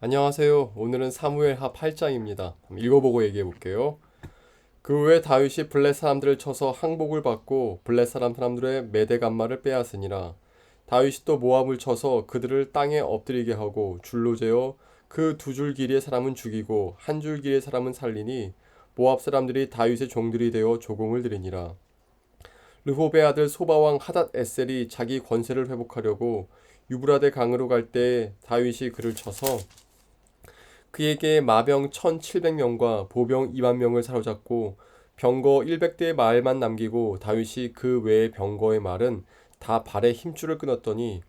안녕하세요. 오늘은 사무엘하 8장입니다. 읽어보고 얘기해 볼게요. 그 후에 다윗이 블렛 사람들을 쳐서 항복을 받고 블렛 사람 사람들의 메대 간마를 빼앗으니라. 다윗이 또 모압을 쳐서 그들을 땅에 엎드리게 하고 줄로 재어 그 두 줄 길이의 사람은 죽이고 한 줄 길이의 사람은 살리니 모압 사람들이 다윗의 종들이 되어 조공을 들이니라. 르호베 아들 소바왕 하닷 에셀이 자기 권세를 회복하려고 유브라데 강으로 갈 때 다윗이 그를 쳐서 그에게 마병 1700명과 보병 2만 명을 사로잡고 병거 100대의 말만 남기고 다윗이 그 외의 병거의 말은 다 발에 힘줄을 끊었더니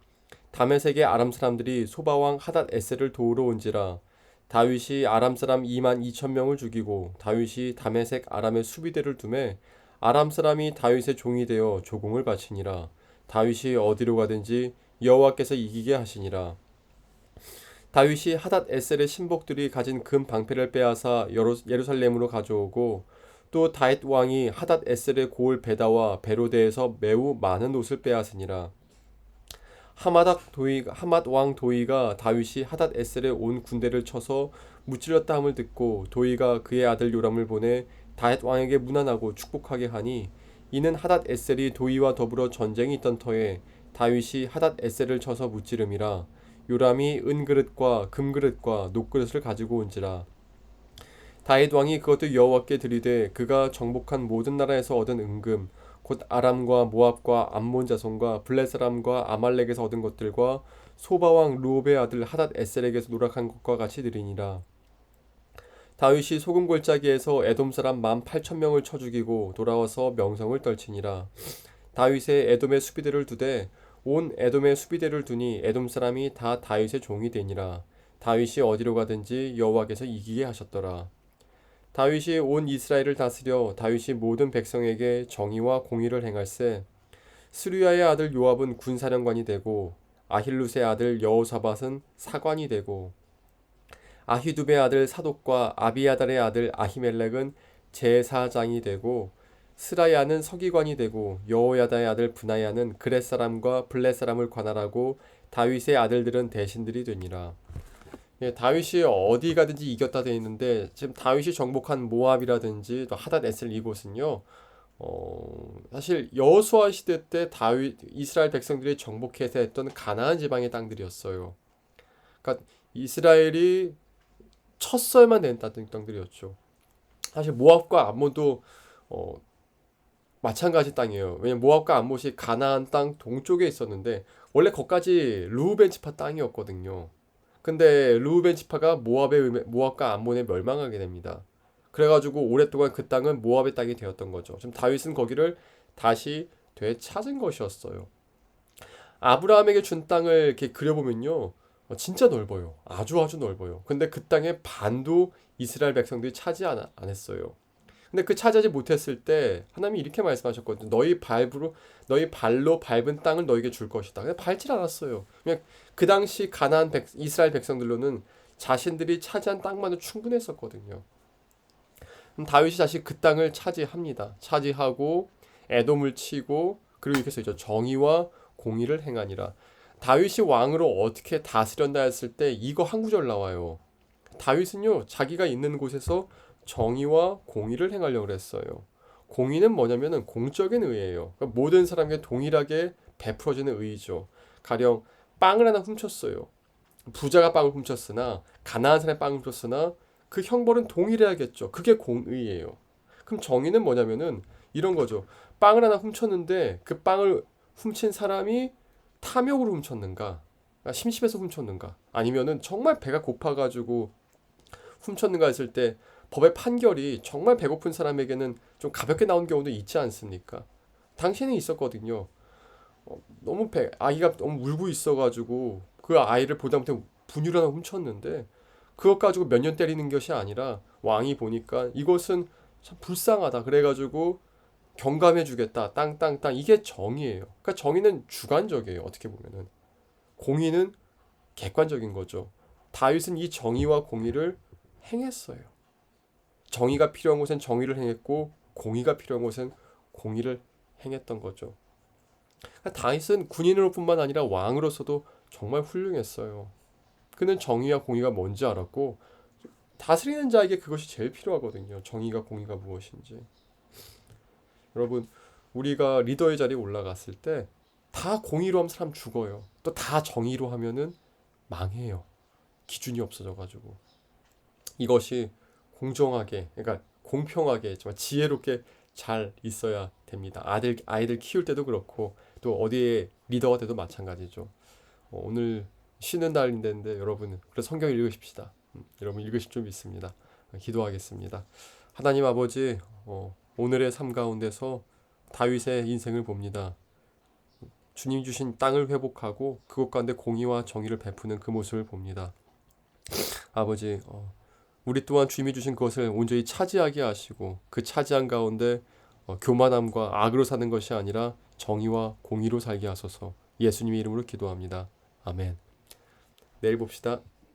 다메섹의 아람 사람들이 소바왕 하닷 에셀을 도우러 온지라 다윗이 아람 사람 2만 2천 명을 죽이고 다윗이 다메섹 아람의 수비대를 두매 아람 사람이 다윗의 종이 되어 조공을 바치니라. 다윗이 어디로 가든지 여호와께서 이기게 하시니라 다윗이 하닷 에셀의 신복들이 가진 금 방패를 빼앗아 예루살렘으로 가져오고 또 다윗 왕이 하닷 에셀의 고을 베다와 베로데에서 매우 많은 옷을 빼앗으니라. 하마닥 도이 하맛 왕 도이가 다윗이 하닷 에셀의 온 군대를 쳐서 무찔렀다 함을 듣고 도이가 그의 아들 요람을 보내 다윗 왕에게 문안하고 축복하게 하니 이는 하닷 에셀이 도이와 더불어 전쟁이 있던 터에 다윗이 하닷 에셀을 쳐서 무찌름이라 요람이 은그릇과 금그릇과 녹그릇을 가지고 온지라. 다윗 왕이 그것도 여호와께 드리되 그가 정복한 모든 나라에서 얻은 은금 곧 아람과 모압과 암몬 자손과 블레 사람과 아말렉에서 얻은 것들과 소바 왕 루오베 아들 하닷 에셀에게서 노력한 것과 같이 드리니라. 다윗이 소금 골짜기에서 에돔 사람 만 팔천 명을 쳐 죽이고 돌아와서 명성을 떨치니라. 다윗의 에돔의 수비대를 두되 온 에돔의 수비대를 두니 에돔 사람이 다 다윗의 종이 되니라. 다윗이 어디로 가든지 여호와께서 이기게 하셨더라. 다윗이 온 이스라엘을 다스려 다윗이 모든 백성에게 정의와 공의를 행할세. 스루야의 아들 요압은 군사령관이 되고 아힐루스의 아들 여호사밧은 사관이 되고 아히두베 아들 사독과 아비아달의 아들 아히멜렉은 제사장이 되고 스라야는 서기관이 되고 여호야다의 아들 분하야는 그렛 사람과 블렛 사람을 관할하고 다윗의 아들들은 대신들이 되니라. 예, 다윗이 어디 가든지 이겼다 돼 있는데 지금 다윗이 정복한 모압이라든지 또 하닷 에셀 이곳은요. 어, 사실 여호수아 시대 때 다윗 이스라엘 백성들이 정복해서 했던 가나안 지방의 땅들이었어요. 그러니까 이스라엘이 쳤어야만 된 땅들이었죠. 사실 모압과 암몬도 어, 마찬가지 땅이에요. 왜냐면 모압과 암못이 가나안 땅 동쪽에 있었는데 원래 거까지 루우벤 지파 땅이었거든요. 근데 루우벤 지파가 모압의 모압과 암몬에 멸망하게 됩니다. 그래가지고 오랫동안 그 땅은 모압의 땅이 되었던 거죠. 지금 다윗은 거기를 다시 되찾은 것이었어요. 아브라함에게 준 땅을 이렇게 그려보면요. 어, 진짜 넓어요. 아주 아주 넓어요. 근데 그 땅의 반도 이스라엘 백성들이 차지 안, 안 했어요. 근데 그 차지하지 못했을 때 하나님이 이렇게 말씀하셨거든요. 너희 발부로 너희 발로 밟은 땅을 너에게 줄 것이다. 근데 밟질 않았어요. 그냥 그 당시 가나안 백, 이스라엘 백성들로는 자신들이 차지한 땅만으로 충분했었거든요. 다윗이 다시 그 땅을 차지합니다. 차지하고 애돔을 치고 그리고 이렇게 해서 정의와 공의를 행하니라. 다윗이 왕으로 어떻게 다스렸나 했을 때 이거 한 구절 나와요. 다윗은요 자기가 있는 곳에서 정의와 공의를 행하려고 했어요. 공의는 뭐냐면은 공적인 의예요. 그러니까 모든 사람에게 동일하게 베풀어지는 의죠. 가령 빵을 하나 훔쳤어요. 부자가 빵을 훔쳤으나 가난한 사람이 빵을 훔쳤으나 그 형벌은 동일해야겠죠. 그게 공의예요. 그럼 정의는 뭐냐면은 이런 거죠. 빵을 하나 훔쳤는데 그 빵을 훔친 사람이 탐욕으로 훔쳤는가? 그러니까 심심해서 훔쳤는가? 아니면은 정말 배가 고파가지고 훔쳤는가 했을 때 법의 판결이 정말 배고픈 사람에게는 좀 가볍게 나온 경우도 있지 않습니까? 당시에는 있었거든요. 어, 너무 배, 아이가 너무 울고 있어가지고 그 아이를 보다 못해 분유를 하나 훔쳤는데 그것 가지고 몇 년 때리는 것이 아니라 왕이 보니까 이것은 참 불쌍하다. 그래가지고 경감해주겠다. 땅땅땅 이게 정의예요. 그러니까 정의는 주관적이에요. 어떻게 보면은 공의는 객관적인 거죠. 다윗은 이 정의와 공의를 행했어요. 정의가 필요한 곳엔 정의를 행했고 공의가 필요한 곳엔 공의를 행했던 거죠. 그러니까 다윗은 군인으로뿐만 아니라 왕으로서도 정말 훌륭했어요. 그는 정의와 공의가 뭔지 알았고 다스리는 자에게 그것이 제일 필요하거든요. 정의가 공의가 무엇인지. 여러분 우리가 리더의 자리에 올라갔을 때 다 공의로 하면 사람 죽어요. 또 다 정의로 하면은 망해요. 기준이 없어져 가지고 이것이 공정하게 그러니까 공평하게 정말 지혜롭게 잘 있어야 됩니다. 아들 아이들 키울 때도 그렇고 또 어디에 리더가 돼도 마찬가지죠. 어, 오늘 쉬는 날인데 여러분 그래서 성경 읽으십시다. 음, 여러분 읽으실 줄 믿습니다. 어, 기도하겠습니다. 하나님 아버지 어, 오늘의 삶 가운데서 다윗의 인생을 봅니다. 주님 주신 땅을 회복하고 그곳 가운데 공의와 정의를 베푸는 그 모습을 봅니다. 아버지, 어, 우리 또한 주님이 주신 것을 온전히 차지하게 하시고 그 차지한 가운데 어, 교만함과 악으로 사는 것이 아니라 정의와 공의로 살게 하소서 예수님의 이름으로 기도합니다. 아멘. 내일 봅시다.